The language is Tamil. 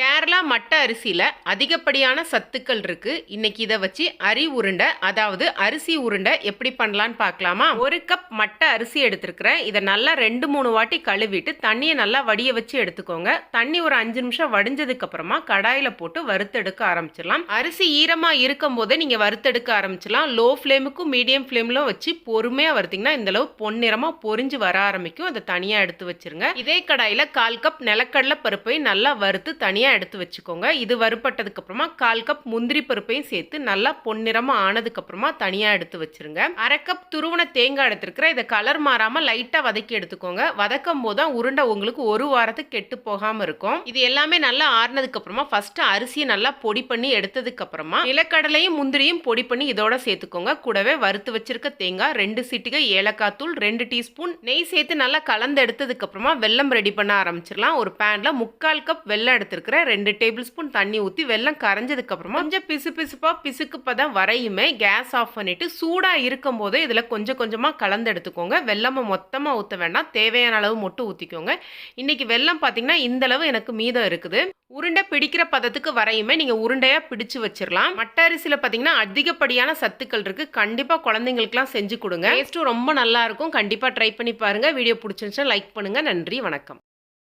que கேரளா மட்ட அரிசியில் அதிகப்படியான சத்துக்கள் இருக்கு. இன்னைக்கு இதை வச்சு அரி உருண்டை அதாவது அரிசி உருண்டை எப்படி பண்ணலான்னு பார்க்கலாமா? ஒரு கப் மட்ட அரிசி எடுத்திருக்கிறேன். இதை நல்லா ரெண்டு மூணு வாட்டி கழுவிட்டு தண்ணியை நல்லா வடிய வச்சு எடுத்துக்கோங்க. தண்ணி ஒரு அஞ்சு நிமிஷம் வடிஞ்சதுக்கு அப்புறமா கடாயில் போட்டு வறுத்தெடுக்க ஆரம்பிச்சிடலாம். அரிசி ஈரமா இருக்கும் போதே நீங்க வறுத்தெடுக்க ஆரம்பிச்சிடலாம். லோ ஃப்ளேமுக்கும் மீடியம் ஃப்ளேமிலும் வச்சு பொறுமையா வறுத்தீங்கன்னா இந்த அளவு பொன்னிறமா பொரிஞ்சு வர ஆரம்பிக்கும். அதை தனியா எடுத்து வச்சிருங்க. இதே கடாயில கால் கப் நிலக்கடலை பருப்பை நல்லா வறுத்து தனியா எடுத்து வச்சுக்கோங்க. இது வறுபட்டதுக்கப்புறமா கால் கப் முந்திரி பருப்பையும் சேர்த்து நல்லா பொன்னிறமாக ஆனதுக்கப்புறமா தனியாக எடுத்து வச்சிருங்க. அரை கப் துருவன தேங்காய் எடுத்துருக்கிறேன் இதை கலர் மாறாமல் லைட்டாக வதக்கி எடுத்துக்கோங்க. வதக்கும் போது தான் உருண்டை உங்களுக்கு ஒரு வாரத்துக்கு கெட்டு போகாமல் இருக்கும். இது எல்லாமே நல்லா ஆறினதுக்கப்புறமா ஃபஸ்ட்டு அரிசியை நல்லா பொடி பண்ணி எடுத்ததுக்கப்புறமா நிலக்கடலையும் முந்திரியும் பொடி பண்ணி இதோட சேர்த்துக்கோங்க. கூடவே வறுத்து வச்சிருக்க தேங்காய் ரெண்டு சிட்டிகை ஏலக்காய் தூள் ரெண்டு டீஸ்பூன் நெய் சேர்த்து நல்லா கலந்து எடுத்ததுக்கப்புறமா வெள்ளம் ரெடி பண்ண ஆரம்பிச்சிடலாம். ஒரு பேனில் முக்கால் கப் வெள்ளம் எடுத்திருக்கிறேன் ரெண்டு டேபிள் ஸ்பூன் தண்ணி ஊற்றி வெள்ளம் கரைஞ்சதுக்கப்புறமா கொஞ்சம் பிசு பிசுப்பாக பிசுக்குப்போ தான் வரையுமே கேஸ் ஆஃப் பண்ணிவிட்டு சூடாக இருக்கும் போதே இதில் கொஞ்சம் கொஞ்சமாக கலந்து எடுத்துக்கோங்க. வெல்லமை மொத்தமாக ஊற்ற வேண்டாம். தேவையான அளவு மட்டும் ஊற்றிக்கோங்க இன்னைக்கு வெல்லம் பார்த்தீங்கன்னா இந்தளவு எனக்கு மீதம் இருக்குது. உருண்டை பிடிக்கிற பதத்துக்கு வரையுமே நீங்கள் உருண்டையாக பிடிச்சு வச்சிடலாம் மட்ட அரிசியில் பார்த்தீங்கன்னா அதிகப்படியான சத்துக்கள் இருக்குது கண்டிப்பாக குழந்தைங்களுக்குலாம் செஞ்சு கொடுங்க. டேஸ்ட்டும் ரொம்ப நல்லாயிருக்கும் கண்டிப்பாக ட்ரை பண்ணி பாருங்கள் வீடியோ பிடிச்சிருந்துச்சுன்னா லைக் பண்ணுங்கள் நன்றி. வணக்கம்.